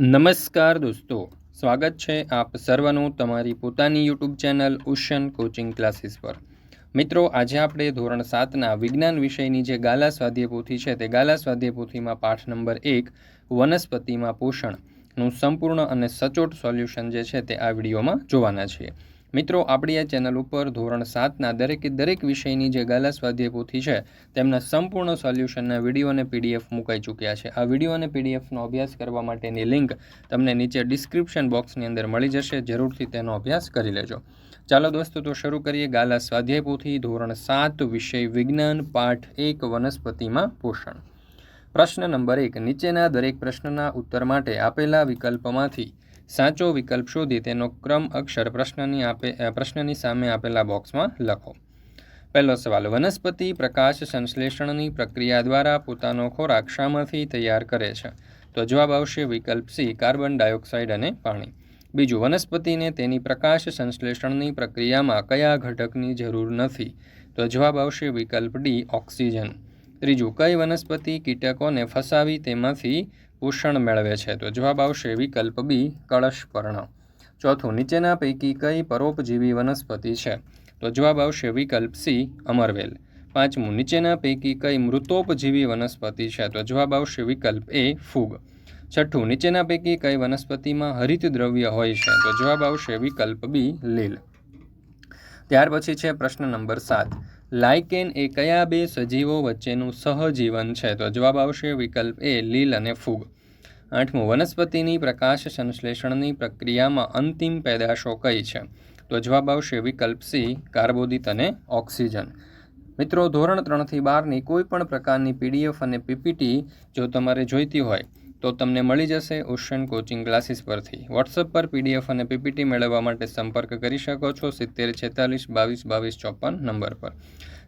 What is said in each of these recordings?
નમસ્કાર દોસ્તો, સ્વાગત છે આપ સર્વનું તમારી પોતાની YouTube channel ocean coaching classes પર. મિત્રો, આજે આપણે ધોરણ સાતના વિજ્ઞાન વિષયની જે ગાલા સ્વાધ્યાય પોથી છે તે ગાલા સ્વાધ્યાય પોથીમાં પાઠ નંબર એક, વનસ્પતિમાં પોષણનું સંપૂર્ણ અને સચોટ સોલ્યુશન જે છે તે આ વિડીયોમાં જોવાના છીએ. મિત્રો, આપણી આ ચેનલ ઉપર ધોરણ સાતના દરેકે દરેક વિષયની જે ગાલા સ્વાધ્યાય છે, તેમના સંપૂર્ણ સોલ્યુશનના વીડિયો અને પીડીએફ મુકાઈ ચૂક્યા છે. આ વીડિયો અને પીડીએફનો અભ્યાસ કરવા માટેની લિંક તમને નીચે ડિસ્ક્રિપ્શન બોક્સની અંદર મળી જશે. જરૂરથી તેનો અભ્યાસ કરી લેજો. ચાલો દોસ્તો, તો શરૂ કરીએ ગાલા સ્વાધ્યાય ધોરણ સાત વિષય વિજ્ઞાન પાઠ એક વનસ્પતિમાં પોષણ. પ્રશ્ન નંબર એક, નીચેના દરેક પ્રશ્નના ઉત્તર માટે આપેલા વિકલ્પમાંથી સાચો વિકલ્પ શોધી તેનો ક્રમ અક્ષર પ્રશ્નની આપે પ્રશ્નની સામે આપેલા બોક્સમાં લખો. પહેલો સવાલ, વનસ્પતિ પ્રકાશ સંશ્લેષણની પ્રક્રિયા દ્વારા પોતાનો ખોરાક શામાંથી તૈયાર કરે છે? તો જવાબ આવશે વિકલ્પ સી, કાર્બન ડાયોક્સાઇડ અને પાણી. બીજું, વનસ્પતિને તેની પ્રકાશ સંશ્લેષણની પ્રક્રિયામાં કયા ઘટકની જરૂર નથી? તો જવાબ આવશે વિકલ્પ ડી, ઓક્સિજન. ત્રીજું, કઈ વનસ્પતિ કીટકોને ફસાવી તેમાંથી પોષણ મેળવે છે. તો જવાબ આવશે વિકલ્પ બી કળશપર્ણ ચોથું, નીચેના પૈકી કઈ પરોપજીવી વનસ્પતિ છે? તો જવાબ આવશે વિકલ્પ સી, અમરવેલ. પાંચમું, નીચેના પૈકી કઈ મૃતોપજીવી વનસ્પતિ છે? તો જવાબ આવશે વિકલ્પ એ, ફૂગ. છઠ્ઠું, નીચેના પૈકી કઈ વનસ્પતિમાં હરિત દ્રવ્ય હોય છે? તો જવાબ આવશે વિકલ્પ બી, લીલ. ત્યાર પછી છે પ્રશ્ન નંબર સાત. લાઇકેન એ કયા બે સજીવો વચ્ચેનું સહજીવન છે? તો જવાબ આવશે વિકલ્પ એ, લીલ અને ફૂગ. આઠમું, વનસ્પતિની પ્રકાશ સંશ્લેષણની પ્રક્રિયામાં અંતિમ પેદાશો કઈ છે? તો જવાબ આવશે વિકલ્પ સી, કાર્બોદિત અને ઓક્સિજન. મિત્રો, ધોરણ ત્રણથી બારની કોઈ પણ પ્રકારની પીડીએફ અને પીપીટી જો તમારે જોઈતી હોય તો તમને મળી જશે ઓશન કોચિંગ ક્લાસીસ પરથી. વોટ્સઅપ પર પીડીએફ અને પીપીટી મેળવવા માટે સંપર્ક કરી શકો છો સિત્તેર છેતાલીસ બાવીસ બાવીસ ચોપન નંબર પર.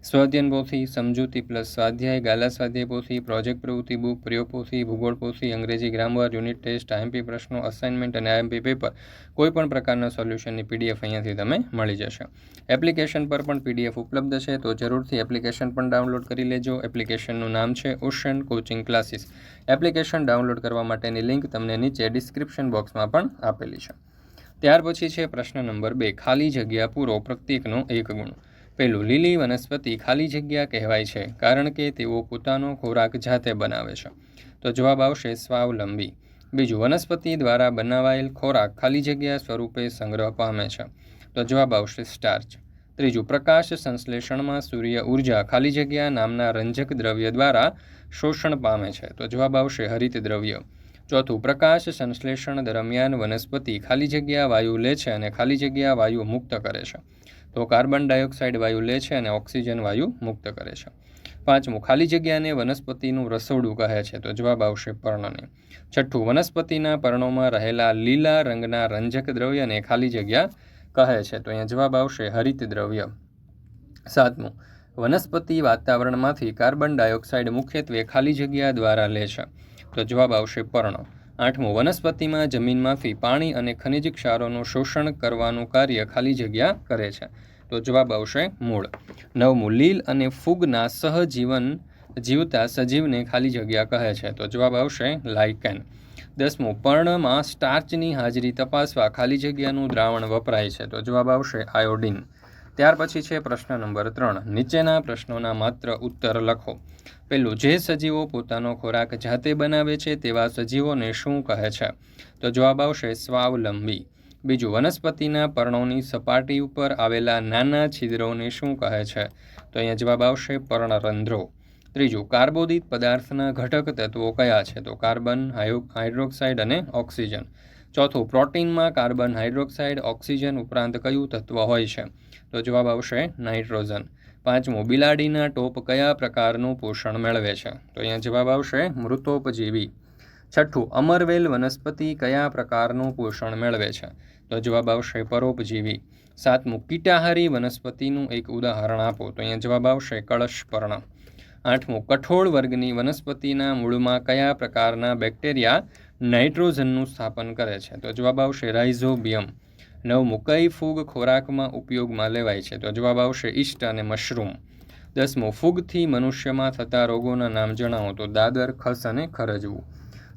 સ્વાધ્યન પોથી, સમજૂતી પ્લસ સ્વાધ્યાય, ગાલા સ્વાધ્યાય પોથી, પ્રોજેક્ટ પ્રવૃત્તિ બુક, પ્રયોગ પોથી, ભૂગોળ પોથી, અંગ્રેજી ગ્રામર યુનિટ ટેસ્ટ, આઈએમપી પ્રશ્નો, અસાઇનમેન્ટ અને આઈએમપી પેપર. કોઈપણ પ્રકારના સોલ્યુશનની પીડીએફ અહીંયાથી તમે મળી જશે. એપ્લિકેશન પર પણ પીડીએફ ઉપલબ્ધ છે, તો જરૂરથી એપ્લિકેશન પણ ડાઉનલોડ કરી લેજો. એપ્લિકેશનનું નામ છે ocean coaching classes. Application download કરવા માટેની લિંક તમને નીચે ડિસ્ક્રિપ્શન બોક્સમાં પણ આપેલી છે. ત્યાર પછી છે પ્રશ્ન નંબર બે, ખાલી જગ્યા પૂરો પ્રત્યેકનો એક ગુણ. પેલું લીલી વનસ્પતિ ખાલી જગ્યા કહેવાય છે, કારણ કે તેઓ પોતાનો ખોરાક જાતે બનાવે છે. તો જવાબ આવશે સ્વાવલંબી. બીજું, વનસ્પતિ દ્વારા બનાવાયેલ ખોરાક ખાલી જગ્યા સ્વરૂપે સંગ્રહ પામે છે. તો જવાબ આવશે સ્ટાર્ચ. ત્રીજું, પ્રકાશ સંશ્લેષણમાં સૂર્ય ઊર્જા ખાલી જગ્યા નામના રંજક દ્રવ્ય દ્વારા શોષણ પામે છે. તો જવાબ આવશે હરિત દ્રવ્ય. ચોથું, પ્રકાશ સંશ્લેષણ દરમિયાન વનસ્પતિ ખાલી જગ્યા વાયુ લે છે અને ખાલી જગ્યા વાયુ મુક્ત કરે છે. તો કાર્બન ડાયોક્સાઇડ વાયુ લે છે અને ઓક્સિજન વાયુ મુક્ત કરે છે. પાંચમું, ખાલી જગ્યાને વનસ્પતિનું રસોડું કહે છે. તો જવાબ આવશે પર્ણને. છઠ્ઠું, વનસ્પતિના પર્ણોમાં રહેલા લીલા રંગના રંજક દ્રવ્યને ખાલી જગ્યા કહે છે. તો અહીંયા જવાબ આવશે હરિત દ્રવ્ય. સાતમું, વનસ્પતિ વાતાવરણમાંથી કાર્બન ડાયોક્સાઇડ મુખ્યત્વે ખાલી જગ્યા દ્વારા લે છે. તો જવાબ આવશે પર્ણ. આઠમું વનસ્પતિમાં જમીનમાંથી પાણી અને ખનિજ ક્ષારોનું શોષણ કરવાનું કાર્ય ખાલી જગ્યા કરે છે. તો જવાબ આવશે મૂળ. નવમું, લીલ અને ફૂગના સહજીવન જીવતા સજીવને ખાલી જગ્યા કહે છે. તો જવાબ આવશે લાઇકેન. દસમું, પર્ણમાં સ્ટાર્ચની હાજરી તપાસવા ખાલી જગ્યાનું દ્રાવણ વપરાય છે. તો જવાબ આવશે આયોડિન. ત્યાર પછી છે પ્રશ્ન નંબર ત્રણ. નીચેના પ્રશ્નોના માત્ર ઉત્તર લખો. પેલું જે સજીવો પોતાનો ખોરાક જાતે બનાવે છે તેવા સજીવોને શું કહે છે? તો જવાબ આવશે સ્વાવલંબી. બીજું, વનસ્પતિના પર્ણોની સપાટી ઉપર આવેલા નાના છિદ્રોને શું કહે છે? તો અહીંયા જવાબ આવશે પર્ણરંધ્રો. ત્રીજું, કાર્બોદિત પદાર્થના ઘટક તત્વો કયા છે? તો કાર્બન હાઇડ્રોક્સાઇડ અને ઓક્સિજન. ચોથું, પ્રોટીનમાં કાર્બન હાઇડ્રોક્સાઇડ ઓક્સિજન ઉપરાંત કયું તત્વ હોય છે? તો જવાબ આવશે નાઇટ્રોજન. પાંચમું, બિલાડીના ટોપ કયા પ્રકારનું પોષણ મેળવે છે? તો અહીંયા જવાબ આવશે મૃતોપજીવી. છઠ્ઠું, અમરવેલ વનસ્પતિ કયા પ્રકારનું પોષણ મેળવે છે? તો જવાબ આવશે પરોપજીવી. સાતમું, કીટાહારી વનસ્પતિનું એક ઉદાહરણ આપો. તો અહીંયા જવાબ આવશે કળશપર્ણ આઠમું, કઠોળ વર્ગની વનસ્પતિના મૂળમાં કયા પ્રકારના બેક્ટેરિયા નાઇટ્રોજનનું સ્થાપન કરે છે. તો જવાબ આવશે રાઇઝોબિયમ. નવમું કઈ ફૂગ ખોરાકમાં ઉપયોગમાં લેવાય છે. તો જવાબ આવશે ઈસ્ટ અને મશરૂમ. દસમું, ફૂગથી મનુષ્યમાં થતા રોગોના નામ જણાવો. તો દાદર, ખસ અને ખરજવું.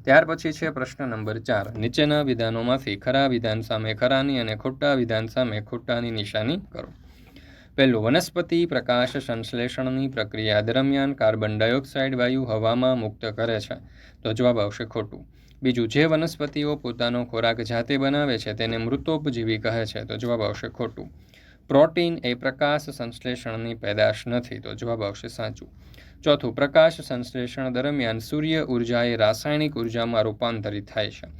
ત્યાર પછી છે પ્રશ્ન નંબર ચાર. નીચેના વિધાનોમાંથી ખરા વિધાન સામે ખરાની અને ખોટા વિધાન સામે ખોટાની નિશાની કરો. પહેલું, વનસ્પતિ પ્રકાશ સંશ્લેષણની પ્રક્રિયા દરમિયાન કાર્બન ડાયોક્સાઇડ વાયુ હવામાં મુક્ત કરે છે. તો જવાબ આવશે ખોટું. બીજું, જે વનસ્પતિઓ પોતાનો ખોરાક જાતે બનાવે છે તેને મૃતોપજીવી કહે છે? તો જવાબ આવશે ખોટું. પ્રોટીન એ પ્રકાશ સંશ્લેષણની પેદાશ નથી. તો જવાબ આવશે સાચું. ચોથું, પ્રકાશ સંશ્લેષણ દરમિયાન સૂર્ય ઊર્જા એ રાસાયણિક ઉર્જામાં રૂપાંતરિત થાય છે.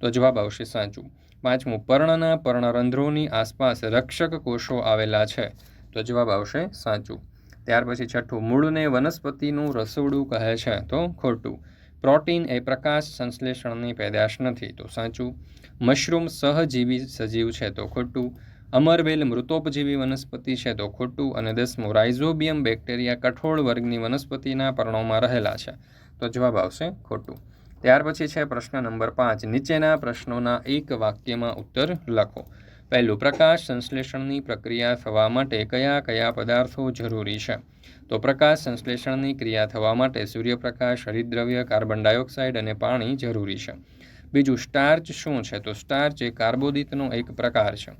તો જવાબ આવશે સાચું. પાંચમું, પર્ણના પર્ણરંધ્રોની આસપાસ રક્ષક કોષો આવેલા છે? તો જવાબ આવશે સાચું. ત્યાર પછી છઠ્ઠું, મૂળને વનસ્પતિનું રસોડું કહે છે? તો ખોટું. પ્રોટીન એ પ્રકાશ સંશ્લેષણની પેદાશ નથી. તો સાચું? મશરૂમ સહજીવી સજીવ છે તો ખોટું? અમરવેલ મૃતોપજીવી વનસ્પતિ છે તો ખોટું? અને દસમું, રાઇઝોબિયમ બેક્ટેરિયા કઠોળ વર્ગની વનસ્પતિના પર્ણોમાં રહેલા છે. તો જવાબ આવશે ખોટું. ત્યાર પછી છે પ્રશ્ન નંબર પાંચ. નીચેના પ્રશ્નોના એક વાક્યમાં ઉત્તર લખો. પહેલું, પ્રકાશ સંશ્લેષણની પ્રક્રિયા થવા માટે કયા કયા પદાર્થો જરૂરી છે? તો પ્રકાશ સંશ્લેષણની ક્રિયા થવા માટે સૂર્યપ્રકાશ, હરિદ્રવ્ય, કાર્બન ડાયોક્સાઇડ અને પાણી જરૂરી છે. બીજું, સ્ટાર્ચ શું છે? તો સ્ટાર્ચ એ કાર્બોદિતનો એક પ્રકાર છે.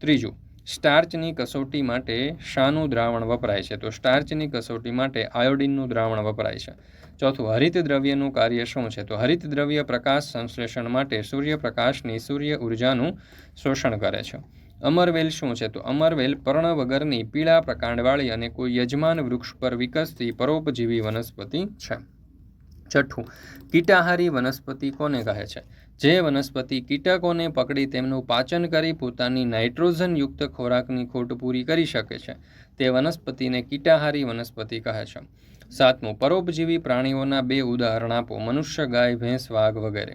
ત્રીજું, સ્ટાર્ચની કસોટી માટે શાનું દ્રાવણ વપરાય છે. તો સ્ટાર્ચની કસોટી માટે આયોડિનનું દ્રાવણ વપરાય છે. ચોથું હરિત દ્રવ્યનું કાર્ય શું છે? તો હરિત દ્રવ્ય પ્રકાશ સંશ્લેષણ માટે સૂર્યપ્રકાશની સૂર્ય ઉર્જાનું શોષણ કરે છે. અમરવેલ શું છે? તો અમરવેલ પર્ણ વગરની પીળા પ્રકાંડવાળી અને કોઈ યજમાન વૃક્ષ પર વિકસતી પરોપજીવી વનસ્પતિ છે. છઠ્ઠું, કીટાહારી વનસ્પતિ કોને કહે છે? જે વનસ્પતિ કીટકોને પકડી તેમનું પાચન કરી પોતાની નાઇટ્રોજનયુક્ત ખોરાકની ખોટ પૂરી કરી શકે છે. તે વનસ્પતિને કીટાહારી વનસ્પતિ કહે છે. સાતમું, પરોપજીવી પ્રાણીઓના બે ઉદાહરણ આપો. મનુષ્ય, ગાય, ભેંસ, વાઘ વગેરે.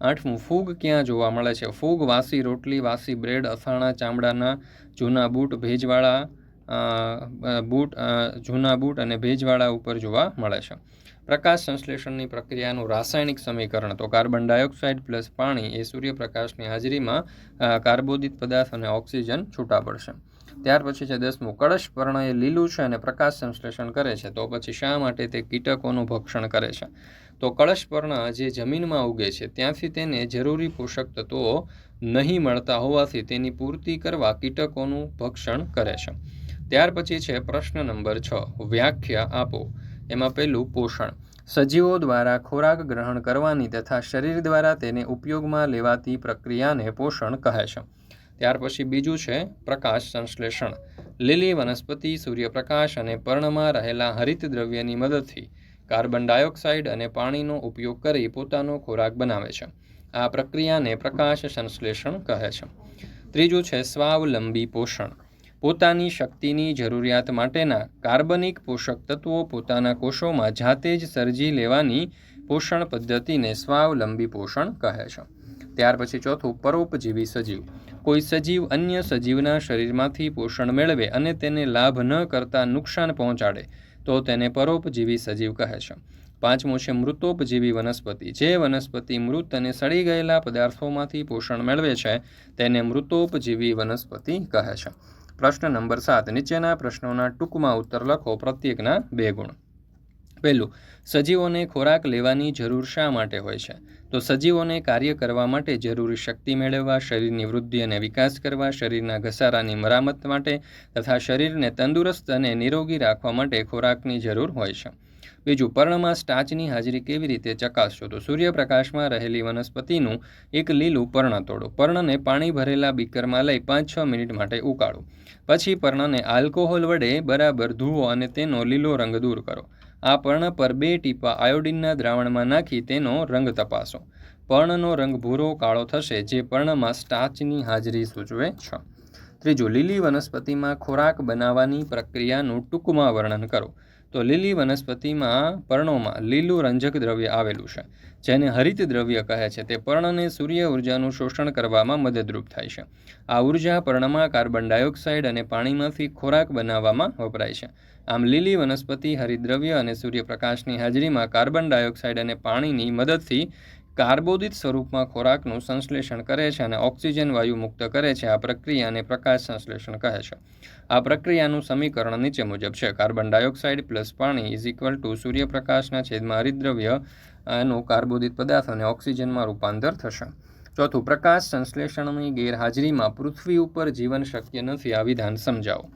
આઠમું, ફૂગ ક્યાં જોવા મળે છે? ફૂગ, વાસી, રોટલી, વાસી બ્રેડ, અથાણા, ચામડાના જૂના બૂટ, ભેજવાળા બૂટ જૂના બૂટ અને ભેજવાળા ઉપર જોવા મળે છે. પ્રકાશ સંશ્લેષણની પ્રક્રિયાનું રાસાયણિક સમીકરણ. તો કાર્બન ડાયોક્સાઇડ પ્લસ પાણી એ સૂર્યપ્રકાશની હાજરીમાં કાર્બોદિત પદાર્થ અને ઓક્સિજન છૂટા પડશે. ત્યાર પછી છે દસમું. કળશ પર્ણ એ લીલું છે અને પ્રકાશ સંશ્લેષણ કરે છે. તો પછી શા માટે તે કીટકોનું ભક્ષણ કરે છે? તો કળશ પર્ણ જે જમીનમાં ઉગે છે, ત્યાંથી તેને જરૂરી પોષક તત્વો નહીં મળતા હોવાથી તેની પૂર્તિ કરવા કીટકોનું ભક્ષણ કરે છે. ત્યાર પછી છે પ્રશ્ન નંબર છ. વ્યાખ્યા આપો. એમાં પહેલું પોષણ. સજીવો દ્વારા ખોરાક ગ્રહણ કરવાની તથા શરીર દ્વારા તેને ઉપયોગમાં લેવાતી પ્રક્રિયાને પોષણ કહે છે. ત્યાર પછી બીજું છે પ્રકાશ સંશ્લેષણ. લીલી વનસ્પતિ, સૂર્યપ્રકાશ અને પર્ણમાં રહેલા હરિત દ્રવ્યની મદદથી કાર્બન ડાયોક્સાઇડ અને પાણીનો ઉપયોગ કરી પોતાનો ખોરાક બનાવે છે. આ પ્રક્રિયાને પ્રકાશ સંશ્લેષણ કહે છે. ત્રીજું છે સ્વાવલંબી પોષણ. પોતાની શક્તિની જરૂરિયાત માટેના કાર્બનિક પોષક તત્વો પોતાના કોષોમાં જાતે જ સર્જી લેવાની પોષણ પદ્ધતિને સ્વાવલંબી પોષણ કહે છે. ત્યાર પછી ચોથું પરોપજીવી સજીવ. કોઈ સજીવ અન્ય સજીવના શરીરમાંથી પોષણ મેળવે અને તેને લાભ ન કરતા નુકસાન પહોંચાડે, તો તેને પરોપજીવી સજીવ કહે છે. પાંચમું છે મૃતોપજીવી વનસ્પતિ. જે વનસ્પતિ મૃત અને સડી ગયેલા પદાર્થોમાંથી પોષણ મેળવે છે, તેને મૃતોપજીવી વનસ્પતિ કહે છે. પ્રશ્ન નંબર સાત. નીચેના પ્રશ્નોના ટૂંકમાં ઉત્તર લખો. પ્રત્યેકના બે ગુણ. પહેલું સજીવોને ખોરાક લેવાની જરૂર શા માટે હોય છે? તો સજીવોને કાર્ય કરવા માટે જરૂરી શક્તિ મેળવવા, શરીરની વૃદ્ધિ અને વિકાસ કરવા, શરીરના ઘસારાની મરામત માટે તથા શરીરને તંદુરસ્ત અને નિરોગી રાખવા માટે ખોરાકની જરૂર હોય છે. બીજું, પર્ણમાં સ્ટાચની હાજરી કેવી રીતે ચકાસશો? તો સૂર્યપ્રકાશમાં રહેલી વનસ્પતિનું એક લીલું પર્ણ તોડો. પર્ણને પાણી ભરેલા બીકરમાં લઈ પાંચ છ મિનિટ માટે ઉકાળો. પછી પર્ણને આલ્કોહોલ વડે બરાબર ધુવો અને તેનો લીલો રંગ દૂર કરો. આ પર્ણ પર બે ટીપા આયોડિનના દ્રાવણમાં નાખી તેનો રંગ તપાસો. પર્ણનો રંગ ભૂરો કાળો થશે, જે પર્ણમાં સ્ટાચની હાજરી સૂચવે છે. ત્રીજું, લીલી વનસ્પતિમાં ખોરાક બનાવવાની પ્રક્રિયાનું ટૂંકમાં વર્ણન કરો. તો લીલી વનસ્પતિમાં પર્ણોમાં લીલું રંજક દ્રવ્ય આવેલું છે, જેને હરિત દ્રવ્ય કહે છે. તે પર્ણને સૂર્ય ઉર્જાનું શોષણ કરવામાં મદદરૂપ થાય છે. આ ઊર્જા પર્ણમાં કાર્બન ડાયોક્સાઇડ અને પાણીમાંથી ખોરાક બનાવવામાં વપરાય છે. આમ લીલી વનસ્પતિ હરિદ્રવ્ય અને સૂર્યપ્રકાશની હાજરીમાં કાર્બન ડાયોક્સાઇડ અને પાણીની મદદથી કાર્બોદિત સ્વરૂપમાં ખોરાકનું સંશ્લેષણ કરે છે અને ઓક્સિજન વાયુ મુક્ત કરે છે. આ પ્રક્રિયાને પ્રકાશ સંશ્લેષણ કહે છે. આ પ્રક્રિયાનું સમીકરણ નીચે મુજબ છે. કાર્બન ડાયોક્સાઇડ પ્લસ પાણી ઇઝ ઇક્વલ ટુ સૂર્યપ્રકાશના છેદમાં હરિદ્રવ્ય એનું કાર્બોદિત પદાર્થ અને ઓક્સિજનમાં રૂપાંતર થશે. ચોથું, પ્રકાશ સંશ્લેષણની ગેરહાજરીમાં પૃથ્વી ઉપર જીવન શક્ય નથી. આ વિધાન સમજાવો.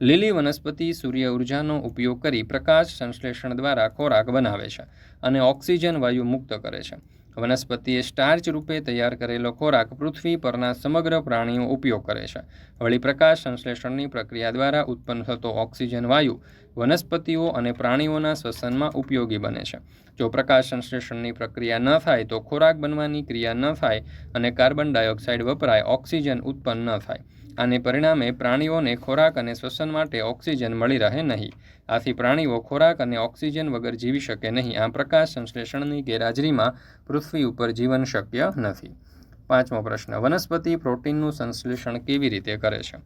લીલી વનસ્પતિ સૂર્ય ઉર્જાનો ઉપયોગ કરી પ્રકાશ સંશ્લેષણ દ્વારા ખોરાક બનાવે છે અને ઓક્સિજન વાયુ મુક્ત કરે છે. વનસ્પતિએ સ્ટાર્ચ રૂપે તૈયાર કરેલો ખોરાક પૃથ્વી પરના સમગ્ર પ્રાણીઓ ઉપયોગ કરે છે. વળી પ્રકાશ સંશ્લેષણની પ્રક્રિયા દ્વારા ઉત્પન્ન થતો ઓક્સિજન વાયુ વનસ્પતિઓ અને પ્રાણીઓના શ્વસનમાં ઉપયોગી બને છે. જો પ્રકાશ સંશ્લેષણની પ્રક્રિયા ન થાય તો ખોરાક બનવાની ક્રિયા ન થાય અને કાર્બન ડાયોક્સાઇડ વપરાય, ઓક્સિજન ઉત્પન્ન ન થાય. આને પરિણામે પ્રાણીઓને ખોરાક અને શ્વસન માટે ઓક્સિજન મળી રહે નહીં. આથી પ્રાણીઓ ખોરાક અને ઓક્સિજન વગર જીવી શકે નહીં. આ પ્રકાશ સંશ્લેષણની ગેરહાજરીમાં પૃથ્વી ઉપર જીવન શક્ય નથી. પાંચમો પ્રશ્ન. વનસ્પતિ પ્રોટીનનું સંશ્લેષણ કેવી રીતે કરે છે?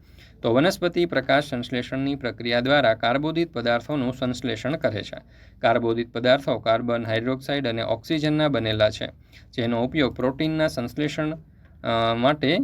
તો વનસ્પતિ પ્રકાશ સંશ્લેષણની પ્રક્રિયા દ્વારા કાર્બોદિત પદાર્થોનું સંશ્લેષણ કરે છે. કાર્બોદિત પદાર્થો કાર્બન, હાઇડ્રોક્સાઇડ અને ઓક્સિજનના બનેલા છે, જેનો ઉપયોગ પ્રોટીનના સંશ્લેષણ માટે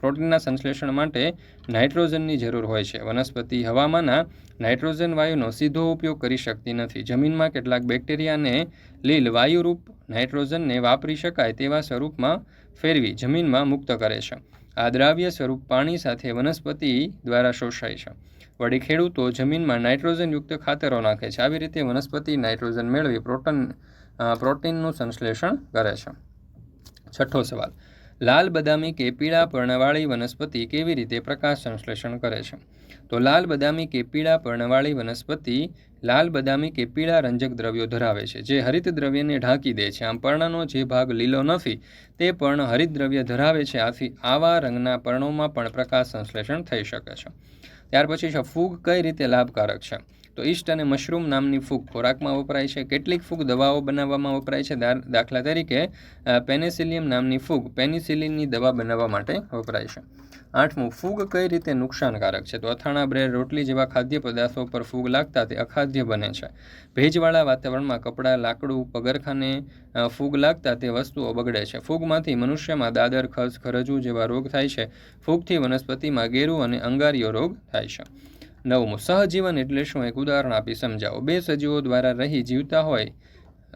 પ્રોટીનના સંશ્લેષણ માટે નાઇટ્રોજનની જરૂર હોય છે. વનસ્પતિ હવામાંના નાઇટ્રોજન વાયુનો સીધો ઉપયોગ કરી શકતી નથી. જમીનમાં કેટલાક બેક્ટેરિયાને લીલ વાયુરૂપ નાઇટ્રોજનને વાપરી શકાય તેવા સ્વરૂપમાં ફેરવી જમીનમાં મુક્ત કરે છે. આ દ્રાવ્ય સ્વરૂપ પાણી સાથે વનસ્પતિ દ્વારા શોષાય છે. વળી ખેડૂતો જમીનમાં નાઇટ્રોજનયુક્ત ખાતરો નાખે છે. આવી રીતે વનસ્પતિ નાઇટ્રોજન મેળવી પ્રોટન પ્રોટીનનું સંશ્લેષણ કરે છે. છઠ્ઠો સવાલ. લાલ બદામી કે પીળા પર્ણવાળી વનસ્પતિ કેવી રીતે પ્રકાશ સંશ્લેષણ કરે છે? તો લાલ બદામી કે પીળા પર્ણવાળી વનસ્પતિ લાલ બદામી કે પીળા રંજક દ્રવ્યો ધરાવે છે, જે હરિત દ્રવ્યને ઢાંકી દે છે. આમ પર્ણનો જે ભાગ લીલો નથી, તે પર્ણ હરિત દ્રવ્ય ધરાવે છે. આથી આવા રંગના પર્ણોમાં પણ પ્રકાશ સંશ્લેષણ થઈ શકે છે. ત્યાર પછી છે, ફૂગ કઈ રીતે લાભકારક છે? તો ઈસ્ટ અને મશરૂમ નામની ફૂગ ખોરાકમાં વપરાય છે. કેટલીક ફૂગ દવાઓ બનાવવામાં વપરાય છે. દાખલા તરીકે પેનિસિલિયમ નામની ફૂગ પેનિસિલિનની દવા બનાવવા માટે વપરાય છે. આઠમું, ફૂગ કઈ રીતે નુકસાનકારક છે? તો અથાણા, બ્રેડ, રોટલી જેવા ખાદ્ય પદાર્થો પર ફૂગ લાગતા તે અખાદ્ય બને છે. ભેજવાળા વાતાવરણમાં કપડાં, લાકડું, પગરખાને ફૂગ લાગતા તે વસ્તુઓ બગડે છે. ફૂગમાંથી મનુષ્યમાં દાદર, ખસ, ખરજુ જેવા રોગ થાય છે. ફૂગથી વનસ્પતિમાં ગેરું અને અંગારીઓ રોગ થાય છે. નવમું, સહજીવન એટલે શું? એક ઉદાહરણ આપી સમજાવો. બે સજીવો દ્વારા રહી જીવતા હોય,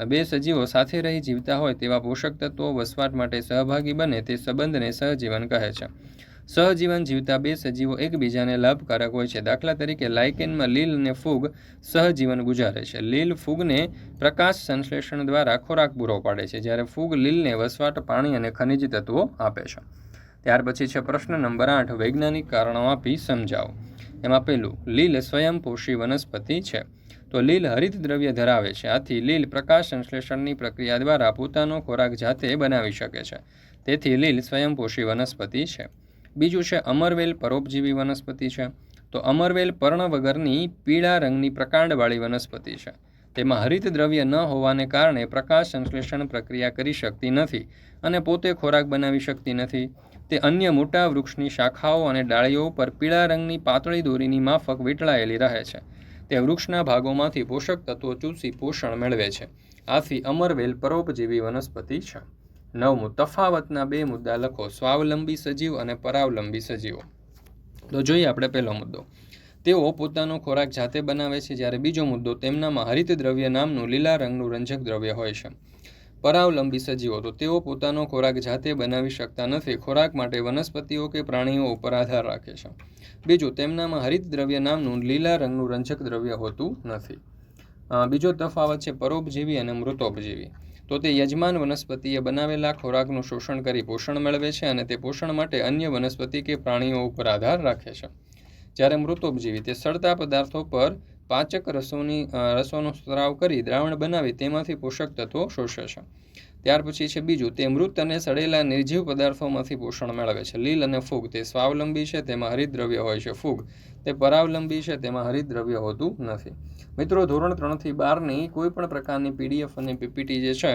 બે સજીવો સાથે રહી જીવતા હોય તેવા પોષક તત્વો વસવાટ માટે સહભાગી બને તે સંબંધને સહજીવન કહે છે. સહજીવન જીવતા બે સજીવો એકબીજાને લાભકારક હોય છે. દાખલા તરીકે, લાઇકેનમાં લીલ અને ફૂગ સહજીવન ગુજારે છે. લીલ ફૂગને પ્રકાશ સંશ્લેષણ દ્વારા ખોરાક પૂરો પાડે છે, જ્યારે ફૂગ લીલને વસવાટ, પાણી અને ખનિજ તત્વો આપે છે. ત્યાર પછી છે પ્રશ્ન નંબર આઠ, વૈજ્ઞાનિક કારણો આપી સમજાવો. એમાં પહેલું, લીલ સ્વયંપોષી વનસ્પતિ છે. તો લીલ હરિત દ્રવ્ય ધરાવે છે. આથી લીલ પ્રકાશ સંશ્લેષણની પ્રક્રિયા દ્વારા પોતાનો ખોરાક જાતે બનાવી શકે છે. તેથી લીલ સ્વયંપોષી વનસ્પતિ છે. બીજું છે, અમરવેલ પરોપજીવી વનસ્પતિ છે. તો અમરવેલ પર્ણ વગરની પીળા રંગની પ્રકાંડવાળી વનસ્પતિ છે. તેમાં હરિત દ્રવ્ય ન હોવાને કારણે પ્રકાશ સંશ્લેષણ પ્રક્રિયા કરી શકતી નથી અને પોતે ખોરાક બનાવી શકતી નથી. તે અન્ય મોટા વૃક્ષની શાખાઓ અને ડાળીઓ પર પીળા રંગની પાતળી દોરીની માફક વીંટળાયેલી રહે છે. તે વૃક્ષના ભાગોમાંથી પોષક તત્વો ચૂસી પોષણ મેળવે છે. આથી અમરવેલ પરોપજીવી વનસ્પતિ છે. નવમું, તફાવતના બે મુદ્દા લખો. સ્વાવલંબી સજીવ અને પરાવલંબી સજીવો. તો જોઈએ આપણે પહેલો મુદ્દો. તેઓ પોતાનો ખોરાક જાતે બનાવે છે, જ્યારે બીજો મુદ્દો તેમનામાં હરિત દ્રવ્ય નામનું લીલા રંગનું રંજક દ્રવ્ય હોય છે. પરાવલંબી સજીવો, તો તેઓ પોતાનો ખોરાક જાતે બનાવી શકતા નથી. ખોરાક માટે વનસ્પતિઓ કે પ્રાણીઓ ઉપર આધાર રાખે છે. બીજું, તેમનામાં હરિત દ્રવ્ય નામનું લીલા રંગનું રંજક દ્રવ્ય હોતું નથી. બીજો તફાવત છે પરોપજીવી અને મૃતોપજીવી. તો તે યજમાન વનસ્પતિએ બનાવેલા ખોરાકનું શોષણ કરી પોષણ મેળવે છે અને તે પોષણ માટે અન્ય વનસ્પતિ કે પ્રાણીઓ ઉપર આધાર રાખે છે. જ્યારે મૃતોપજીવી તે સડતા પદાર્થો પર પાચક રસોની રસોનો સ્ત્રાવ કરી દ્રાવણ બનાવી તેમાંથી પોષક તત્વો શોષે છે. ત્યાર પછી છે બીજું, તે મૃત અને સડેલા નિર્જીવ પદાર્થોમાંથી પોષણ મેળવે છે. લીલ અને ફૂગ, તે સ્વાવલંબી છે, તેમાં હરિદ્રવ્ય હોય છે ફૂગ. તે પરાવલંબી છે, તેમાં હરિદ્રવ્ય હોતું નથી. મિત્રો, ધોરણ ત્રણથી બારની કોઈ પણ પ્રકારની પીડીએફ અને પીપીટી જે છે,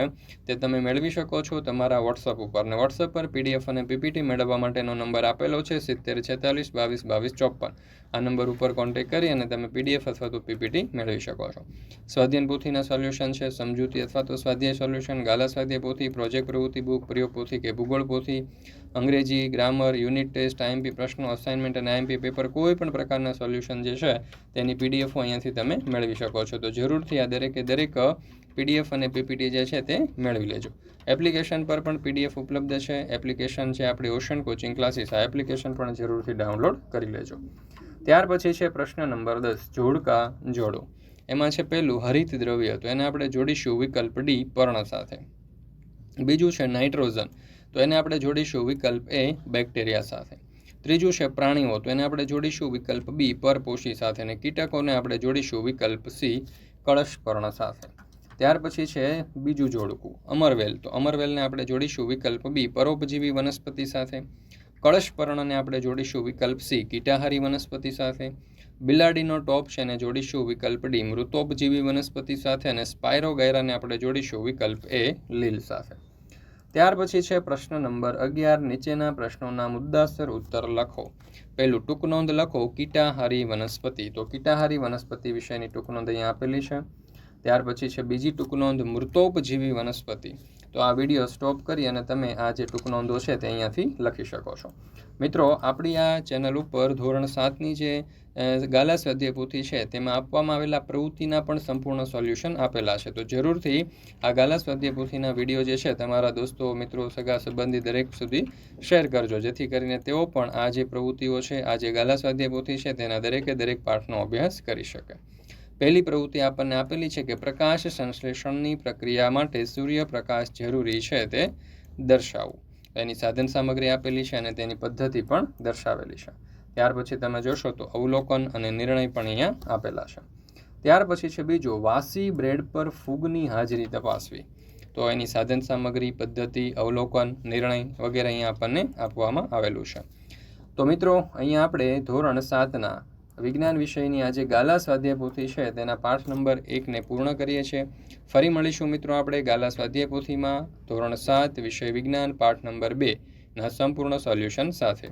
તે તમે મેળવી શકો છો. તમારા વોટ્સઅપ ઉપર ને વોટ્સઅપ પર પીડીએફ અને પીપીટી મેળવવા માટેનો નંબર આપેલો છે, સિત્તેર છેતાલીસ બાવીસ બાવીસ ચોપન. આ નંબર ઉપર કોન્ટેક કરી અને તમે પીડીએફ અથવા તો પીપીટી મેળવી શકો છો. સ્વાધ્યન પોથીના સોલ્યુશન છે, સમજૂતી અથવા તો સ્વાધ્યાય સોલ્યુશન ગાલા સ્વાધ્યાય પોથી પ્રોજેક્ટ પ્રવૃત્તિ બુક પ્રયોગ પોથી કે ભૂગોળ પોથી. અંગ્રેજી, ગ્રામર, યુનિટ ટેસ્ટ આઈએમપી પ્રશ્નો અસાઇનમેન્ટ અને આઈએમપી પેપર કોઈ પણ પ્રકારના સોલ્યુશન જે છે, તેની પીડીએફો અહીંયાથી તમે મેળવી શકો છો. તો જરૂરથી આ દરેકે દરેક પીડીએફ અને પીપીટી જે છે તે મેળવી લેજો. એપ્લિકેશન પર પણ પીડીએફ ઉપલબ્ધ છે. એપ્લિકેશન છે આપણી ઓશન કોચિંગ ક્લાસીસ આ એપ્લિકેશન પણ જરૂરથી ડાઉનલોડ કરી લેજો. ત્યાર પછી છે પ્રશ્ન નંબર દસ, જોડકા જોડો. એમાં છે પહેલું, હરિત દ્રવ્ય. તો એને આપણે જોડીશું વિકલ્પ ડી, પર્ણ સાથે. બીજું છે નાઇટ્રોજન. તો એને આપણે જોડીશું વિકલ્પ એ બેક્ટેરિયા સાથે. ત્રીજું છે પ્રાણીઓ, તો એને આપણે જોડીશું વિકલ્પ બી પરપોષી સાથે અને કીટકોને આપણે જોડીશું વિકલ્પ સી કળશ પર્ણ સાથે. ત્યાર પછી છે બીજું જોડકું, અમરવેલ, તો અમરવેલને આપણે જોડીશું વિકલ્પ બી પરોપજીવી વનસ્પતિ સાથે. કળશપર્ણને આપણે જોડીશું વિકલ્પ સી કીટાહારી વનસ્પતિ સાથે. બિલાડીનો ટોપ છે એને જોડીશું વિકલ્પ ડી મૃતોપજીવી વનસ્પતિ સાથે અને સ્પાયરોગાયરાને આપણે જોડીશું વિકલ્પ એ લીલ સાથે. ત્યાર પછી છે પ્રશ્ન નંબર અગિયાર. નીચેના પ્રશ્નોના મુદ્દાસર ઉત્તર લખો. પહેલું, ટૂંક નોંધ લખો. કીટાહારી વનસ્પતિ. તો કીટાહારી વનસ્પતિ વિશેની ટૂંકનોંધ અહીંયા આપેલી છે. ત્યાર પછી છે બીજી ટૂંકનોંધ મૃતોપજીવી વનસ્પતિ. તો આ વીડિયો સ્ટોપ કરી અને તમે આ જે ટૂંકનોંધો છે તે અહીંયાથી લખી શકો છો. મિત્રો, આપણી આ ચેનલ ઉપર ધોરણ સાતની જે ગાલા સ્વાધ્યાય પોથી છે, તેમાં આપવામાં આવેલા પ્રવૃત્તિના પણ સંપૂર્ણ સોલ્યુશન આપેલા છે. તો જરૂરથી આ ગાલા સ્વાધ્યાય પોથીના વીડિયો જે છે, તમારા દોસ્તો, મિત્રો, સગા, સંબંધી દરેક સુધી શેર કરજો. જેથી કરીને તેઓ પણ આ જે પ્રવૃત્તિઓ છે, આ જે ગાલા સ્વાધ્યાય પોથી છે, તેના દરેકે દરેક પાઠનો અભ્યાસ કરી શકે. પહેલી પ્રવૃત્તિ આપણને આપેલી છે કે પ્રકાશ સંશ્લેષણની પ્રક્રિયા માટે સૂર્યપ્રકાશ જરૂરી છે તે દર્શાવવું. એની સાધન સામગ્રી આપેલી છે અને તેની પદ્ધતિ પણ દર્શાવેલી છે. ત્યાર પછી તમે જોશો તો અવલોકન અને નિર્ણય પણ અહીંયા આપેલા છે. ત્યાર પછી છે બીજો, વાસી બ્રેડ પર ફૂગની હાજરી તપાસવી. તો એની સાધન સામગ્રી, પદ્ધતિ, અવલોકન, નિર્ણય વગેરે અહીંયા આપણને આપવામાં આવેલું છે. તો મિત્રો, અહીંયા આપણે ધોરણ સાતના વિજ્ઞાન વિષયની આજે ગાલા સ્વાધ્યાય પોથી છે તેના પાઠ નંબર એકને પૂર્ણ કરીએ છીએ. ફરી મળીશું મિત્રો આપણે ગાલા સ્વાધ્યાય પોથીમાં ધોરણ સાત વિષય વિજ્ઞાન પાઠ નંબર બેના સંપૂર્ણ સોલ્યુશન સાથે.